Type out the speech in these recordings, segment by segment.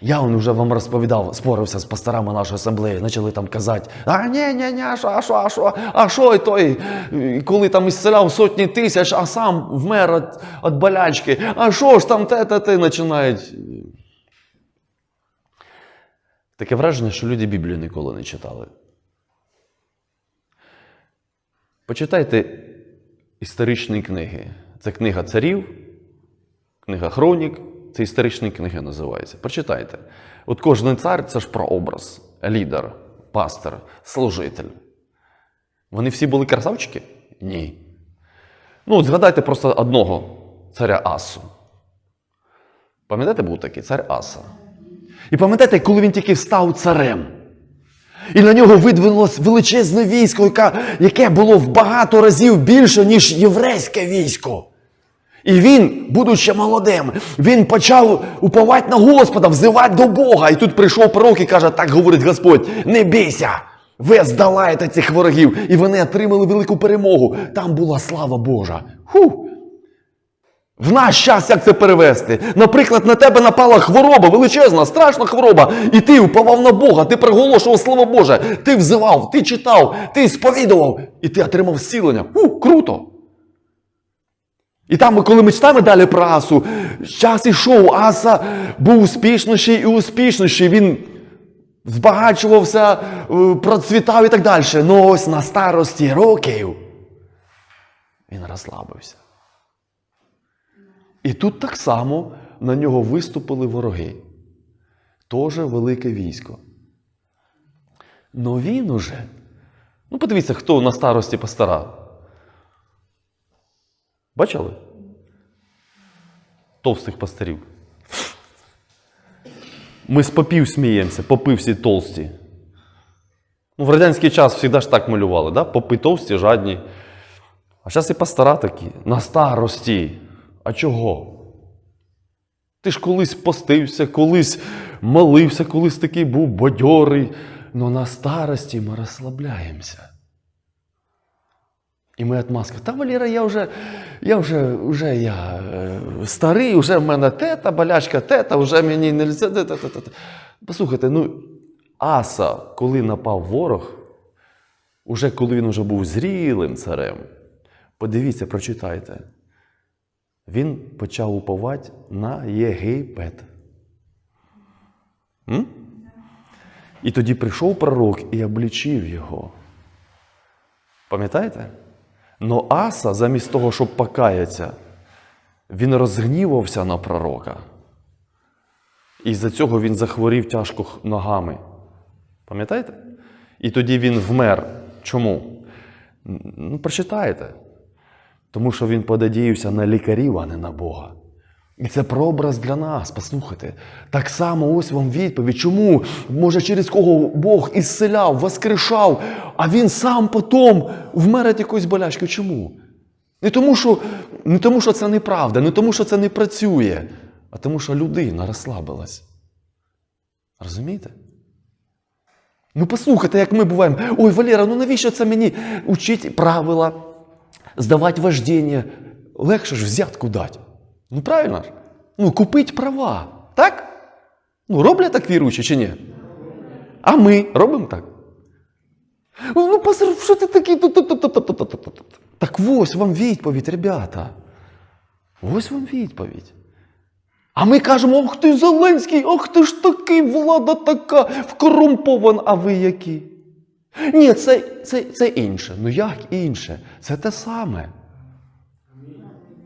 Я он вже вам розповідав, спорився з пасторами нашої асамблеї, почали там казати, а ні, ні, ні, а що, а що, а що, а що і той, коли там ісцеляв сотні тисяч, а сам вмер від, від болячки, а що ж там те, те, те, починають. Таке враження, що люди Біблію ніколи не читали. Почитайте історичні книги. Це книга царів, книга Хронік, це історичні книги називаються. Прочитайте. От кожен цар це ж прообраз, лідер, пастор, служитель. Вони всі були красавчики? Ні. Ну, от згадайте просто одного царя Асу. Пам'ятаєте, був такий цар Аса? І пам'ятаєте, коли він тільки став царем? І на нього видвинулось величезне військо, яке було в багато разів більше, ніж єврейське військо. І він, будучи молодим, він почав уповати на Господа, взивати до Бога. І тут прийшов пророк і каже: так говорить Господь, не бійся! Ви здолаєте цих ворогів, і вони отримали велику перемогу. Там була слава Божа. Ху! В наш час як це перевести? Наприклад, на тебе напала хвороба, величезна, страшна хвороба, і ти впавав на Бога, ти приголошував Слово Боже, ти взивав, ти читав, ти сповідував, і ти отримав зцілення. У, круто! І там, коли ми читаємо далі про Асу, час ішов, Аса був успішніший і успішніший. Він збагачувався, е, процвітав і так далі. Ну ось на старості років він розслабився. І тут так само на нього виступили вороги. Тоже велике військо. Но він уже. Ну, подивіться, хто на старості пастора. Бачили? Товстих пастирів. Ми з попів сміємося, попи всі толсті. Ну, в радянський час завжди ж так малювали, да? попи товсті, жадні. А зараз і пастора такі, на старості. А чого? Ти ж колись постився, колись молився, колись такий був бадьорий. Но на старості ми розслабляємося. І ми отмазка. Та Валера, я вже, я вже, вже я е, старий, вже в мене тета, болячка, тета, вже мені не те. Послухайте, ну, Аса, коли напав ворог, уже коли він вже був зрілим царем, подивіться, прочитайте. Він почав уповати на Єгипет. М? І тоді прийшов пророк і облічив його. Пам'ятаєте? Но Аса, замість того, щоб покаятися, він розгнівався на пророка. І за цього він захворів тяжко ногами. Пам'ятаєте? І тоді він вмер. Чому? Ну, прочитайте. Тому що він подадіявся на лікарів, а не на Бога. І це прообраз для нас, послухайте. Так само ось вам відповідь. Чому? Може, через кого Бог ісцеляв, воскрешав, а він сам потім вмер від якоїсь болячки. Чому? Не тому, що, не тому, що це неправда, не тому, що це не працює, а тому, що людина розслабилась. Розумієте? Ну, послухайте, як ми буваємо. Ой, Валера, ну навіщо це мені учить правила, здавати вождіння? Легше ж взятку дати. Ну правильно ж? Ну, купить права. Так? Ну, роблять так віруючі чи ні? А ми робимо так. Ну, пастор, що ти такий? Так ось вам відповідь, ребята. Ось вам відповідь. А ми кажемо, ох ти Зеленський, ох ти ж такий, влада така, вкорумпована, а ви які? Ні, це це, це інше. Ну як інше? Це те саме.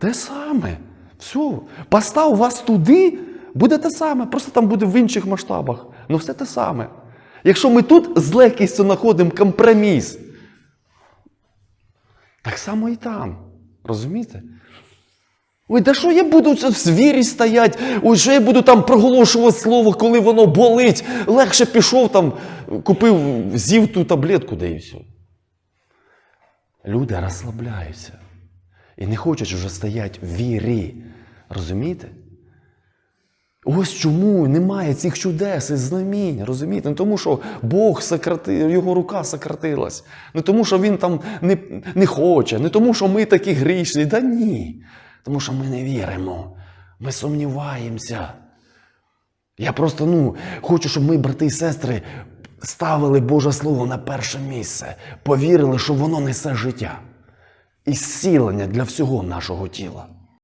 Те саме. Все. Постав вас туди, буде те саме. Просто там буде в інших масштабах. Ну все те саме. Якщо ми тут з легкістю знаходимо компроміс, так само і там. Розумієте? Ой, да що я буду в звірі стоять? Ой, що я буду там проголошувати слово, коли воно болить. Легше пішов там, купив, з'їв ту таблетку, да і все. Люди розслабляються. І не хочуть вже стоять в вірі. Розумієте? Ось чому немає цих чудес і знамінь, розумієте? Не тому, що Бог сократив, його рука сократилась. Не тому, що він там не, не хоче, не тому, що ми такі грішні. Да ні. Тому що ми не віримо. Ми сумніваємося. Я просто ну, хочу, щоб ми, брати і сестри, ставили Боже Слово на перше місце, повірили, що воно несе життя і для всього нашого тіла.